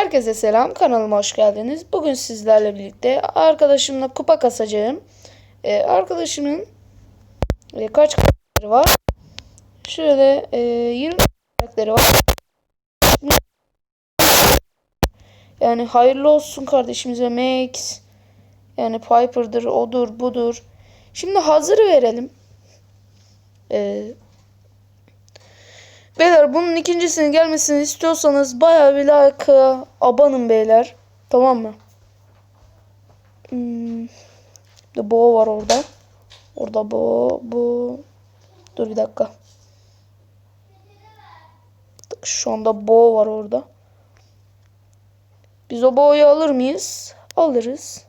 Herkese selam kanalıma hoş geldiniz. Bugün sizlerle birlikte arkadaşımla kupa kasacağım. Ee, arkadaşımın e, kaç karakteri var? Şöyle e, 20 karakteri var. Yani hayırlı olsun kardeşimize Max. Yani Piper'dır, odur, budur. Şimdi hazırı verelim. Ee, Beyler bunun ikincisinin gelmesini istiyorsanız bayağı bir like'a abanın beyler. Tamam mı? Hmm. Bir boğa var orada. Orada bu bu. Dur bir dakika. Şu anda boğa var orada. Biz o boğayı alır mıyız? Alırız.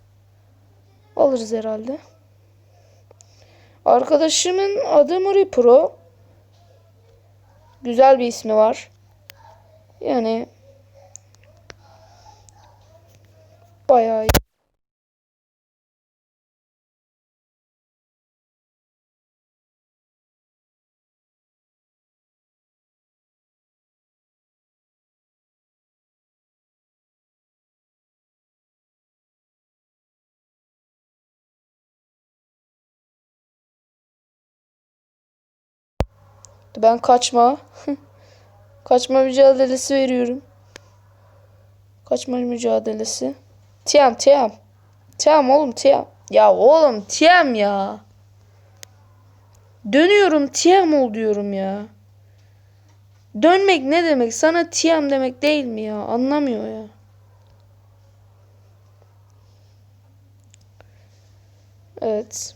Alırız herhalde. Arkadaşımın adı Muri Pro. Güzel bir ismi var. Yani bayağı iyi. Ben kaçma. kaçma mücadelesi veriyorum. Kaçma mücadelesi. Tiam Tiam. Tiam oğlum Tiam. Ya oğlum Tiam ya. Dönüyorum Tiam ol diyorum ya. Dönmek ne demek? Sana Tiam demek değil mi ya? Anlamıyor ya. Evet.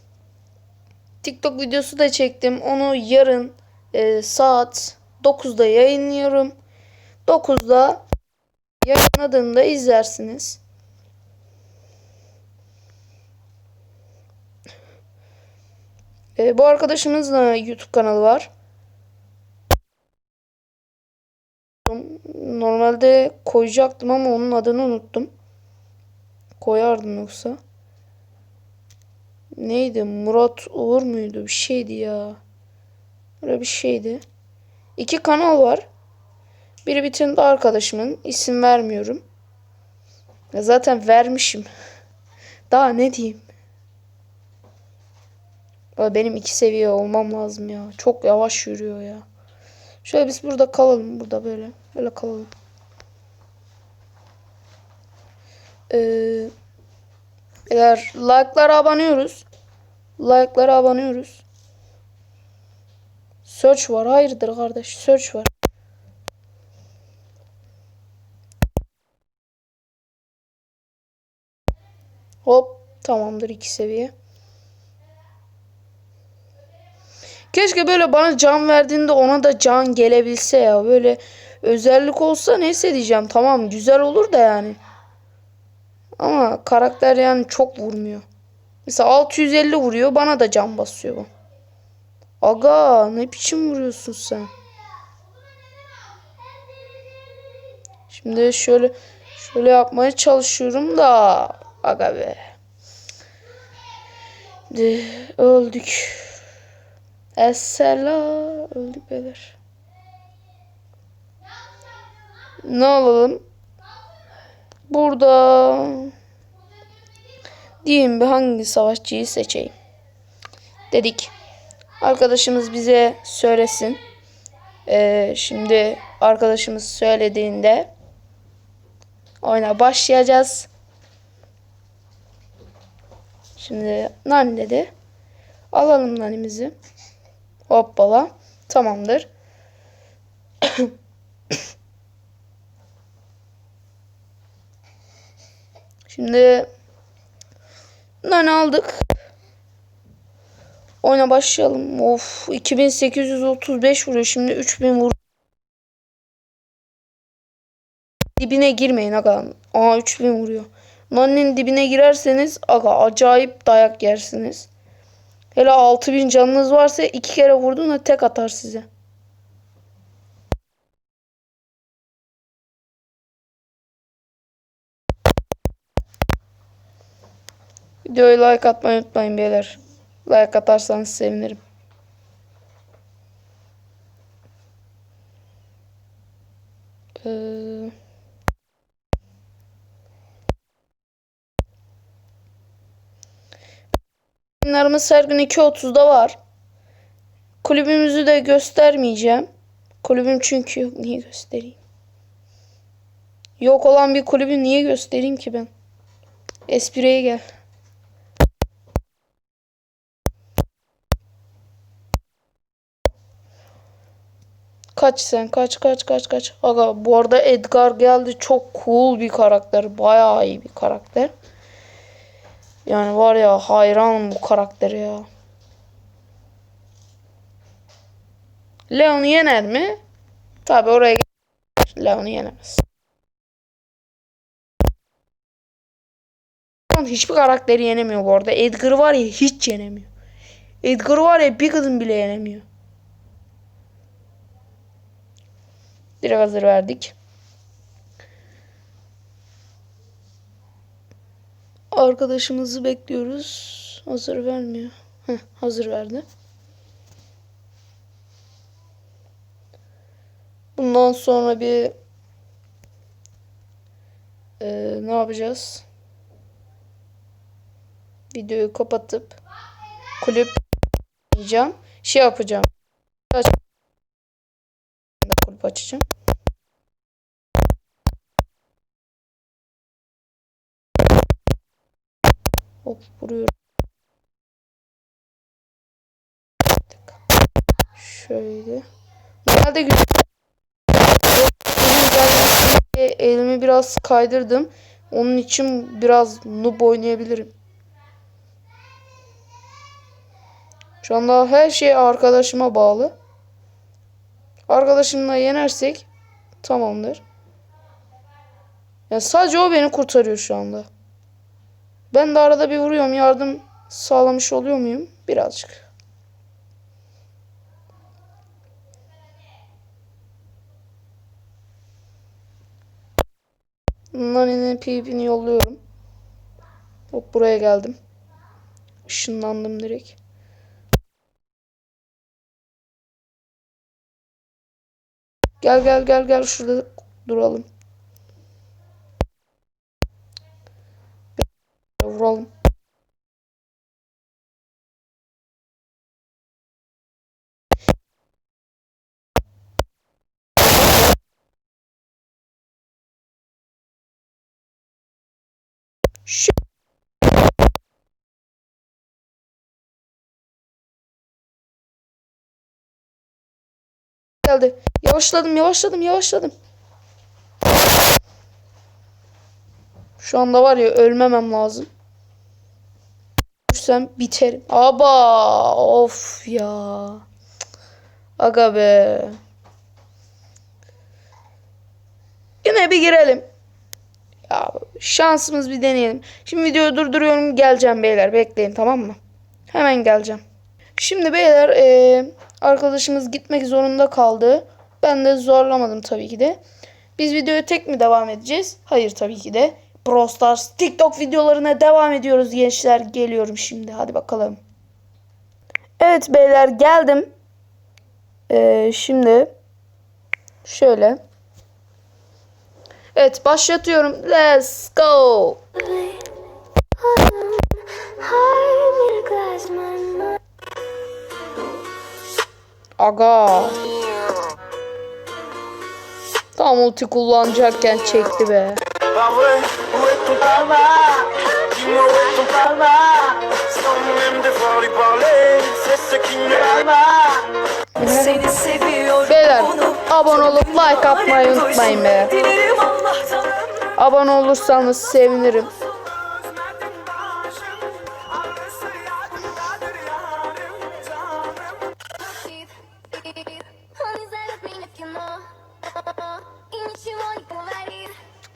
TikTok videosu da çektim. Onu yarın e, saat 9'da yayınlıyorum. 9'da yayınladığımda izlersiniz. E, bu arkadaşımızın da YouTube kanalı var. Normalde koyacaktım ama onun adını unuttum. Koyardım yoksa. Neydi? Murat Uğur muydu? Bir şeydi ya. Öyle bir şeydi. İki kanal var. Biri bir tane arkadaşımın. isim vermiyorum. Zaten vermişim. Daha ne diyeyim? Benim iki seviye olmam lazım ya. Çok yavaş yürüyor ya. Şöyle biz burada kalalım. Burada böyle. Böyle kalalım. Ee, eğer like'lara abanıyoruz. Like'lara abanıyoruz. Search var. Hayırdır kardeş? Search var. Hop. Tamamdır iki seviye. Keşke böyle bana can verdiğinde ona da can gelebilse ya. Böyle özellik olsa neyse diyeceğim. Tamam güzel olur da yani. Ama karakter yani çok vurmuyor. Mesela 650 vuruyor bana da can basıyor bu. Aga ne biçim vuruyorsun sen? Şimdi şöyle şöyle yapmaya çalışıyorum da aga be. De, öldük. Essela öldük beyler. Ne alalım? Burada diyeyim bir hangi savaşçıyı seçeyim. Dedik. Arkadaşımız bize söylesin. Ee, şimdi arkadaşımız söylediğinde oyuna başlayacağız. Şimdi nani dedi. Alalım nanimizi. Hoppala. Tamamdır. Şimdi nane aldık. Oyuna başlayalım. Of 2835 vuruyor. Şimdi 3000 vur. Dibine girmeyin aga. Aa 3000 vuruyor. Nanne'nin dibine girerseniz aga acayip dayak yersiniz. Hele 6000 canınız varsa iki kere vurduğunda tek atar size. Videoyu like atmayı unutmayın beyler. Like atarsanız sevinirim. Ee... Yayınlarımız her gün 2.30'da var. Kulübümüzü de göstermeyeceğim. Kulübüm çünkü yok. Niye göstereyim? Yok olan bir kulübü niye göstereyim ki ben? Espriye gel. Kaç sen kaç kaç kaç kaç. Aga bu arada Edgar geldi çok cool bir karakter. Bayağı iyi bir karakter. Yani var ya hayranım bu karaktere ya. Leon'u yener mi? Tabi oraya. Leon'u yenemez. Leon hiçbir karakteri yenemiyor bu arada. Edgar var ya hiç yenemiyor. Edgar var ya bir kadın bile yenemiyor. Direkt hazır verdik. Arkadaşımızı bekliyoruz. Hazır vermiyor. Heh, hazır verdi. Bundan sonra bir Ee, ne yapacağız? Videoyu kapatıp kulüp diyeceğim. Şey yapacağım. Kulüp açacağım. Hop vuruyorum. Şöyle. Normalde güzel. Diye elimi biraz kaydırdım. Onun için biraz noob oynayabilirim. Şu anda her şey arkadaşıma bağlı. Arkadaşımla yenersek tamamdır. Yani sadece o beni kurtarıyor şu anda. Ben de arada bir vuruyorum. Yardım sağlamış oluyor muyum? Birazcık. Nani'nin PvP'ni yolluyorum. Hop buraya geldim. Işınlandım direkt. Gel gel gel gel şurada duralım. Vuralım. Şu geldi. Yavaşladım, yavaşladım, yavaşladım. Şu anda var ya ölmemem lazım. Ölürsem biterim. Aba of ya. Aga be. Yine bir girelim. Ya şansımız bir deneyelim. Şimdi videoyu durduruyorum. Geleceğim beyler. Bekleyin tamam mı? Hemen geleceğim. Şimdi beyler eee, arkadaşımız gitmek zorunda kaldı. Ben de zorlamadım tabii ki de. Biz videoya tek mi devam edeceğiz? Hayır tabii ki de. Brawl TikTok videolarına devam ediyoruz gençler. Geliyorum şimdi. Hadi bakalım. Evet beyler geldim. Eee, şimdi şöyle. Evet başlatıyorum. Let's go. Aga. Tam ulti kullanacakken çekti be. Vrai, où ton tabac Dis-moi où est ton tabac Sans même devoir lui parler C'est ce qui va pas Seni seviyorum Beyler abone olup like atmayı unutmayın be. Abone olursanız sevinirim.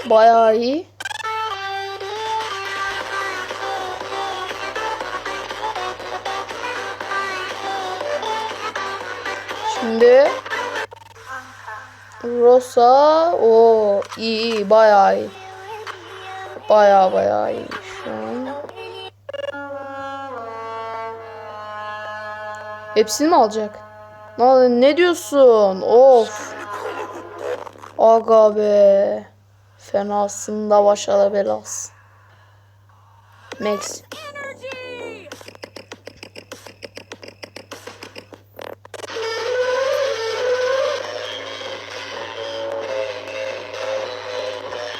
Bayağı iyi. Şimdi Rosa o iyi iyi bayağı iyi. Bayağı bayağı iyi şu an. Hepsini mi alacak? Ne, diyorsun? Of. Aga be. Fenasında başa belas. Max.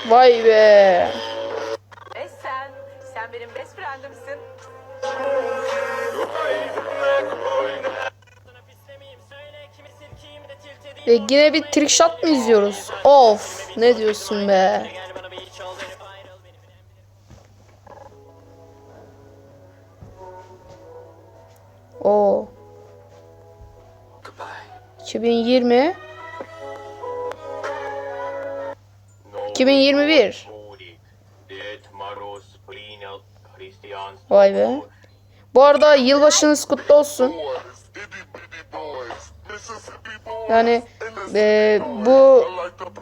Vay be. E, yine bir trick shot mı izliyoruz? Of ne diyorsun be? O Goodbye. 2020 2021 Vay be. Bu arada yılbaşınız kutlu olsun. Yani e, bu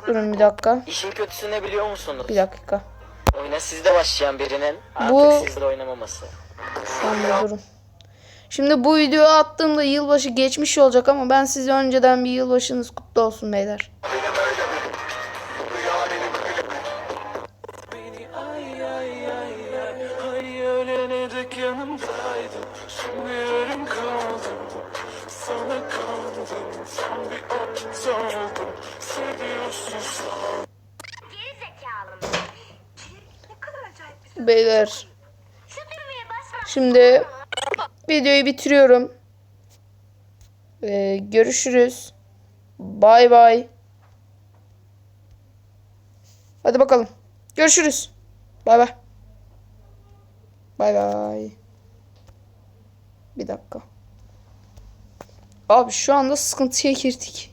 durun bir dakika. İşin kötüsü ne biliyor musunuz? Bir dakika. Oyuna sizde başlayan birinin artık Bu- sizde oynamaması. Tamam durun. Şimdi bu videoyu attığımda yılbaşı geçmiş olacak ama ben size önceden bir yılbaşınız kutlu olsun beyler. Yanımdaydın Şimdi yarım kaldım Sana kaldım Sen bir aptal oldum Seviyorsun sen Beyler şimdi videoyu bitiriyorum. Ee, görüşürüz. Bay bay. Hadi bakalım. Görüşürüz. Bay bay. Bay bay. Bir dakika. Abi şu anda sıkıntıya girdik.